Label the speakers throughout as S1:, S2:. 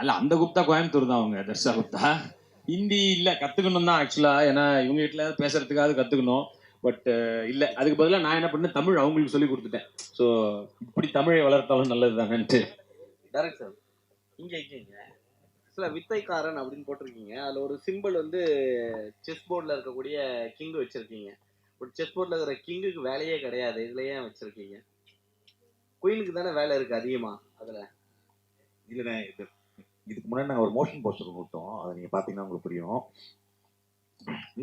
S1: அல்ல அந்த குப்தா கோயம்புத்தூர் தான் அவங்க தர்ஷா குப்தா. ஹிந்தி இல்ல கத்துக்கணும் தான் ஆக்சுவலா ஏன்னா இவங்க வீட்டுல பேசுறதுக்காவது கத்துக்கணும். பட் இல்ல. அதுக்கு பதிலா நான் என்ன பண்ணேன் தமிழ் அவங்களுக்கு சொல்லி கொடுத்துட்டேன். ஸோ இப்படி தமிழை வளர்த்தாலும் நல்லது தானேன்ட்டு
S2: டேரக்ட் சார் இங்க இங்க. சில வித்தைக்காரன் அப்படின்னு போட்டிருக்கீங்க. அதுல ஒரு சிம்பிள் வந்து செஸ் போர்டில் இருக்கக்கூடிய கிங் வச்சிருக்கீங்க. ஒரு செஸ் போர்டில் இருக்கிற கிங்குக்கு வேலையே கிடையாது. இதுல ஏன் வச்சிருக்கீங்க? குயினுக்கு தானே வேலை இருக்கு அதிகமா அதுல.
S3: இல்லைண்ணே இது இதுக்கு முன்னாடி நாங்கள் ஒரு மோஷன் போஸ்டர் கொடுத்தோம் அதை நீங்கள் பார்த்தீங்கன்னா உங்களுக்கு புரியும்.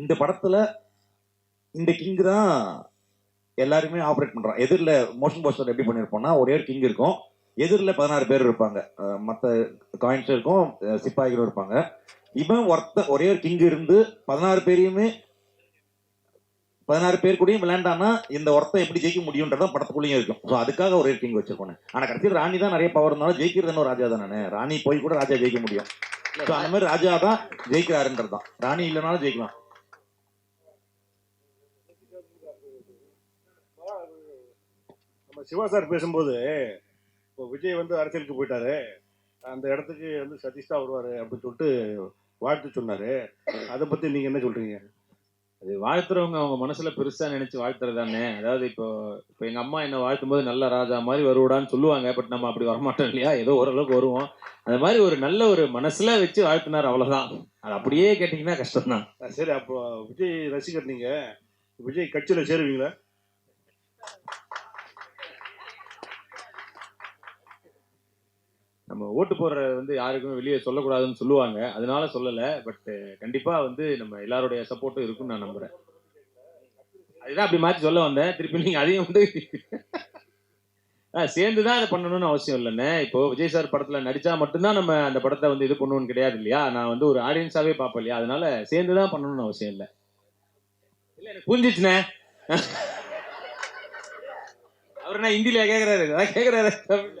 S3: இந்த படத்துல இந்த கிங் தான் எல்லாருமே ஆப்ரேட் பண்றான். எதிரில் மோஷன் போஸ்டர் எப்படி பண்ணியிருப்போம்னா ஒரே ஒரு கிங் இருக்கும். எதிரில் பதினாறு பேர் இருப்பாங்க. மற்ற காயின்ஸ் இருக்கும் சிப்பாய்களும் இருப்பாங்க. இவன் ஒருத்த ஒரே ஒரு கிங் இருந்து பதினாறு பேரையுமே பதினாறு பேர் கூடயும் விளையாண்டானா இந்த ஒருத்தன் எப்படி ஜெயிக்க முடியும்ன்றதான் படத்துக்குள்ளேயும் இருக்கும். ஸோ அதுக்காக ஒரு ரேட்டிங் வச்சிருக்கோம் ஆனால் கடைசியில் ராணி தான் நிறைய பவர் இருந்தாலும் ஜெயிக்கிறது ஒரு ராஜா தானே. ராணி போய் கூட ராஜா ஜெயிக்க முடியும். ஸோ அந்த மாதிரி ராஜா தான் ஜெயிக்கிறாருன்றது தான். ராணி இல்லைனாலும் ஜெயிக்கலாம்.
S4: நம்ம சிவா சார் பேசும்போது இப்போ விஜய் வந்து அரசியலுக்கு போயிட்டாரு. அந்த இடத்துக்கு வந்து சதீஷ் தான் வருவார் அப்படின்னு சொல்லிட்டு வாழ்த்து சொன்னார். அதை பற்றி நீங்கள் என்ன சொல்கிறீங்க
S1: அது வாழ்த்துறவங்க அவங்க மனசுல பெருசா நினைச்சு வாழ்த்துறது தானே அதாவது இப்போ இப்போ எங்க அம்மா என்ன வாழ்த்தும் போது நல்ல ராஜா மாதிரி வருவடான்னு சொல்லுவாங்க பட் நம்ம அப்படி வரமாட்டோம் இல்லையா? ஏதோ ஓரளவுக்கு வருவோம். அந்த மாதிரி ஒரு நல்ல ஒரு மனசுல வச்சு வாழ்த்தினார் அவ்வளவுதான். அது அப்படியே கேட்டீங்கன்னா கஷ்டம் தான்
S4: சரி அப்போ விஜய் ரசிகர் நீங்க. விஜய் கட்சியில சேருவீங்களா?
S1: நம்ம ஓட்டு போடுறது வந்து யாருக்குமே வெளியே சொல்லக்கூடாதுன்னு சொல்லுவாங்க. அதனால சொல்லலை. பட் கண்டிப்பாக வந்து நம்ம எல்லாருடைய சப்போர்ட்டும் இருக்கும்னு நான் நம்புகிறேன் அதுதான் அப்படி மாற்றி சொல்ல வந்தேன். திருப்பி நீங்கள் அதையும் வந்து சேர்ந்து தான் அதை பண்ணணும்னு அவசியம் இல்லைண்ணே. இப்போ விஜய் சார் படத்தில் நடித்தா மட்டும்தான் நம்ம அந்த படத்தை வந்து இது பண்ணணும்னு கிடையாது இல்லையா? நான் வந்து ஒரு ஆடியன்ஸாகவே பார்ப்பேன் இல்லையா? அதனால சேர்ந்து தான் பண்ணணும்னு அவசியம் இல்லை. இல்லை எனக்கு புரிஞ்சிச்சுண்ணே. அவர் என்ன ஹிந்தில கேட்குறாரு அதான் கேட்குறாரு தமிழ்ல.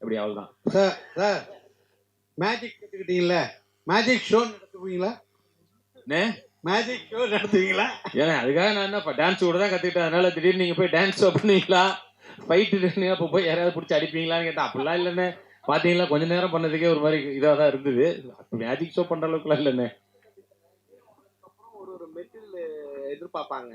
S1: அப்படி அவ்வளவுதான்
S5: சார் சார் மேஜிக் கத்துக்கிட்டீங்கல்ல? மேஜிக் ஷோ நடத்துவீங்களா?
S1: என்ன?
S5: மேஜிக் ஷோ நடத்துவீங்களா?
S1: ஏன்னா அதுக்காக நான் என்ன டான்ஸ் கூட தான் கத்துக்கிட்டேன். அதனால திடீர்னு நீங்க போய் டான்ஸ் பண்ணுவீங்களா? ஃபைட்டு அப்போ போய் யாராவது பிடிச்சி அடிப்பீங்களான்னு கேட்டா அப்படிலாம் இல்லைண்ணே. பாத்தீங்களா கொஞ்ச நேரம் பண்ணதுக்கே ஒரு மாதிரி இதாக தான் இருந்தது. மேஜிக் ஷோ பண்ற அளவுக்குலாம் இல்லைண்ணே.
S2: ஒரு ஒரு மெட்டீரியல் எதிர்பார்ப்பாங்க.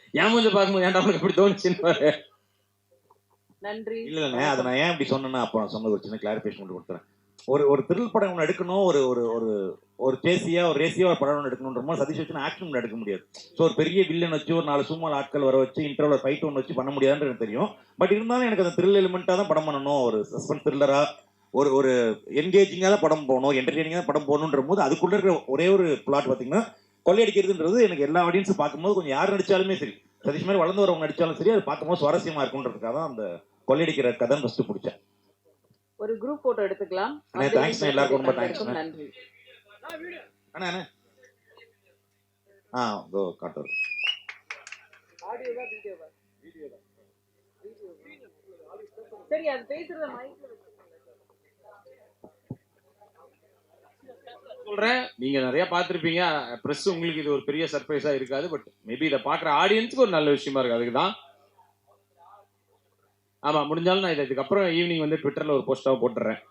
S1: என் மூஞ்ச பார்க்கும்போது ஏன்டா உனக்கு அப்படி தோணுச்சுன்னு பாரு.
S6: நன்றி.
S3: இல்ல இல்லைண்ணே அதை நான் ஏன் இப்படி சொன்னேன்னா அப்போ நான் சொன்னது ஒரு சின்ன கிளாரிஃபிகேஷன் மட்டும் கொடுத்துறேன். ஒரு ஒரு த்ரில் படம் ஒன்று எடுக்கணும் ஒரு ஒரு ஒரு ஒரு சேசியா ஒரு ரேசியா ஒரு படம் ஒன்று எடுக்கணுன்ற போது சதீஷ் வச்சு ஆக்ஷன் ஒன்று எடுக்க முடியாது. ஸோ ஒரு பெரிய வில்லன் வச்சு ஒரு நாலு சும்மா ஆட்கள் வர வச்சு இன்டர்வல் ஃபைட் ஒன்று வச்சு பண்ண முடியாதுன்னு எனக்கு தெரியும். பட் இருந்தாலும் எனக்கு அந்த த்ரில் எலிமெண்ட்டாக தான் படம் பண்ணணும். ஒரு சஸ்பென்ஸ் த்ரில்லரா ஒரு ஒரு என்கேஜிங்காக தான் படம் போகணும் என்டர்டெய்னிங்காக படம் போகணுன்ற போது அதுக்குள்ள இருக்கிற ஒரே ஒரு பிளாட் பார்த்தீங்கன்னா கொள்ளையடிக்கிறதுன்றது எனக்கு எல்லா ஆடியன்ஸும் பார்க்கும்போது கொஞ்சம் யார் நடிச்சாலுமே சரி சதீஷ் மாதிரி வளர்ந்து வரவங்க நடிச்சாலும் சரி அது பார்க்கும்போது சுவாரஸ்யமா இருக்குன்றதுக்காக தான் அந்த கொள்ளையடிக்கிற கதை ஃபர்ஸ்ட் பிடிச்சேன்
S6: ஒரு குரூப் போட்டோ எடுத்துக்கலாம்.
S3: அண்ணே, அண்ணே, எல்லாருக்கும் ரொம்ப thanks அண்ணே.
S6: நன்றி.
S3: அண்ணா அண்ணா. ஆ இதோ காட்டுறது.
S6: சரி அது பேசுறத மைக்ல
S1: சொல்றேன். நீங்க நிறைய பார்த்திருப்பீங்க. பிரஸ் உங்களுக்கு இது ஒரு பெரிய சர்ப்ரைஸா இருக்காது பட் மேபி இதை பாக்குற ஆடியன்ஸ்க்கு ஒரு நல்ல விஷயமா இருக்கு. அதுக்கு தான் ஆமா முடிஞ்சாலும் நான் இதுக்கப்புறம் ஈவினிங் வந்து ட்விட்டர்ல ஒரு போஸ்டாக போட்டுறேன்.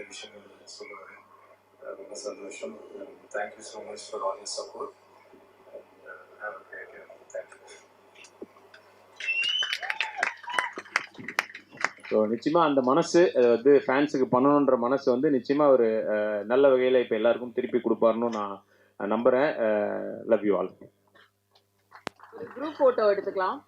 S7: நிறைய விஷயங்கள் சொல்லுவார் ரொம்ப சந்தோஷம் thank you so much for all your support
S1: so நிச்சயமா அந்த மனசு வந்து ஃபேன்ஸுக்கு பண்ணணுன்ற மனசு வந்து நிச்சயமா ஒரு நல்ல வகையில இப்போ எல்லாருக்கும் திருப்பி கொடுப்பாருன்னு நான் நம்புறேன். Love you all
S6: group photo எடுத்துக்கலாம்.